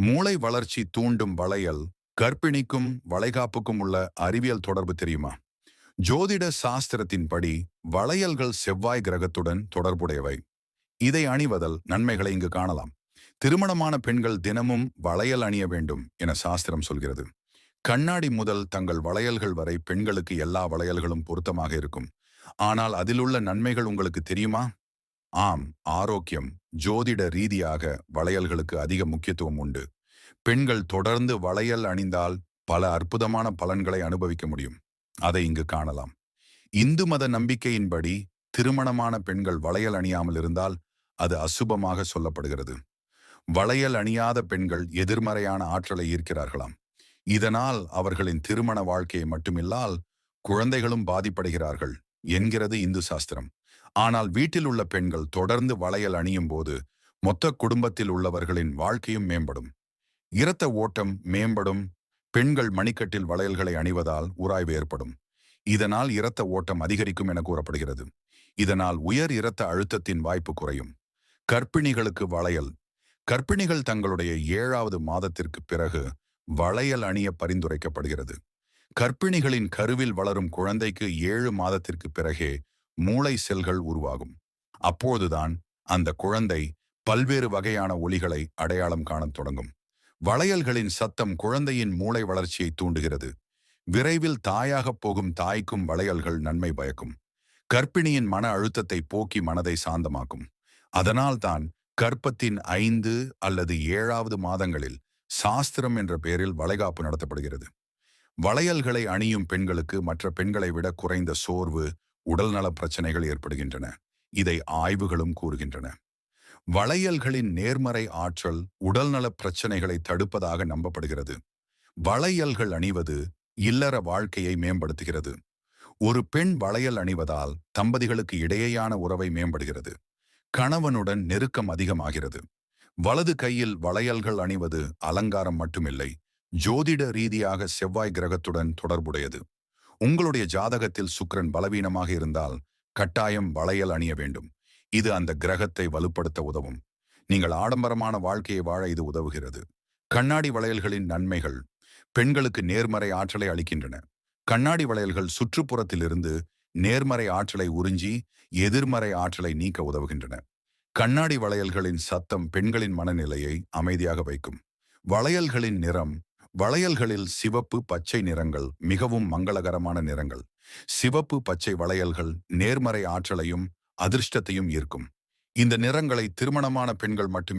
மூளை வளர்ச்சி தூண்டும் வளையல் கர்ப்பிணிக்கும் வளைகாப்புக்கும் உள்ள அறிவியல் தொடர்பு தெரியுமா? ஜோதிட சாஸ்திரத்தின்படி வளையல்கள் செவ்வாய் கிரகத்துடன் தொடர்புடையவை. இதை அணிவதல் நன்மைகளை இங்கு காணலாம். திருமணமான பெண்கள் தினமும் வளையல் அணிய வேண்டும் என சாஸ்திரம் சொல்கிறது. கண்ணாடி முதல் தங்கள் வளையல்கள் வரை பெண்களுக்கு எல்லா வளையல்களும் பொருத்தமாக இருக்கும். ஆனால் அதிலுள்ள நன்மைகள் உங்களுக்கு தெரியுமா? ஆம் ஆரோக்கியம் ஜோதிட ரீதியாக வளையல்களுக்கு அதிக முக்கியத்துவம் உண்டு. பெண்கள் தொடர்ந்து வளையல் அணிந்தால் பல அற்புதமான பலன்களை அனுபவிக்க முடியும். அதை இங்கு காணலாம். இந்து மத நம்பிக்கையின்படி திருமணமான பெண்கள் வளையல் அணியாமல் இருந்தால் அது அசுபமாக சொல்லப்படுகிறது. வளையல் அணியாத பெண்கள் எதிர்மறையான ஆற்றலை ஈர்க்கிறார்களாம். இதனால் அவர்களின் திருமண வாழ்க்கையை மட்டுமில்லால் குழந்தைகளும் பாதிப்படைகிறார்கள். என்கிறது இந்து சாஸ்திரம். ஆனால் வீட்டில் உள்ள பெண்கள் தொடர்ந்து வளையல் அணியும் போது மொத்த குடும்பத்தில் உள்ளவர்களின் வாழ்க்கையும் மேம்படும். இரத்த ஓட்டம் மேம்படும். பெண்கள் மணிக்கட்டில் வளையல்களை அணிவதால் உராய்வு ஏற்படும். இதனால் இரத்த ஓட்டம் அதிகரிக்கும் என கூறப்படுகிறது. இதனால் உயர் இரத்த அழுத்தத்தின் வாய்ப்பு குறையும். கர்ப்பிணிகளுக்கு வளையல். கர்ப்பிணிகள் தங்களுடைய ஏழாவது மாதத்திற்கு பிறகு வளையல் அணிய பரிந்துரைக்கப்படுகிறது. கர்ப்பிணிகளின் கருவில் வளரும் குழந்தைக்கு ஏழு மாதத்திற்கு பிறகே மூளை செல்கள் உருவாகும். அப்போதுதான் அந்த குழந்தை பல்வேறு வகையான ஒலிகளை அடையாளம் காணத் தொடங்கும். வளையல்களின் சத்தம் குழந்தையின் மூளை வளர்ச்சியை தூண்டுகிறது. விரைவில் தாயாகப் போகும் தாய்க்கும் வளையல்கள் நன்மை பயக்கும். கர்ப்பிணியின் மன அழுத்தத்தை போக்கி மனதை சாந்தமாக்கும். அதனால்தான் கற்பத்தின் ஐந்து அல்லது ஏழாவது மாதங்களில் சாஸ்திரம் என்ற பெயரில் வளைகாப்பு நடத்தப்படுகிறது. வளையல்களை அணியும் பெண்களுக்கு மற்ற பெண்களை விட குறைந்த சோர்வு உடல்நல பிரச்சனைகள் ஏற்படுகின்றன. இதை ஆய்வுகளும் கூறுகின்றன. வளையல்களின் நேர்மறை ஆற்றல் உடல்நல பிரச்சனைகளை தடுப்பதாக நம்பப்படுகிறது. வளையல்கள் அணிவது இல்லற வாழ்க்கையை மேம்படுத்துகிறது. ஒரு பெண் வளையல் அணிவதால் தம்பதிகளுக்கு இடையேயான உறவை மேம்படுகிறது. கணவனுடன் நெருக்கம் அதிகமாகிறது. வலது கையில் வளையல்கள் அணிவது அலங்காரம் மட்டுமில்லை. ஜோதிட ரீதியாக செவ்வாய் கிரகத்துடன் தொடர்புடையது. உங்களுடைய ஜாதகத்தில் சுக்கிரன் பலவீனமாக இருந்தால் கட்டாயம் வளையல் அணிய வேண்டும். இது அந்த கிரகத்தை வலுப்படுத்த உதவும். நீங்கள் ஆடம்பரமான வாழ்க்கையை வாழ இது உதவுகிறது. கண்ணாடி வளையல்களின் நன்மைகள் பெண்களுக்கு நேர்மறை ஆற்றலை அளிக்கின்றன. கண்ணாடி வளையல்கள் சுற்றுப்புறத்திலிருந்து நேர்மறை ஆற்றலை உறிஞ்சி எதிர்மறை ஆற்றலை நீக்க உதவுகின்றன. கண்ணாடி வளையல்களின் சத்தம் பெண்களின் மனநிலையை அமைதியாக வைக்கும். வளையல்களின் நிறம் வளையல்களில் சிவப்பு பச்சை நிறங்கள் மிகவும் மங்களகரமான நிறங்கள். சிவப்பு பச்சை வளையல்கள் நேர்மறை ஆற்றலையும் அதிர்ஷ்டத்தையும் ஈர்க்கும். இந்த நிறங்களை திருமணமான பெண்கள் மட்டுமே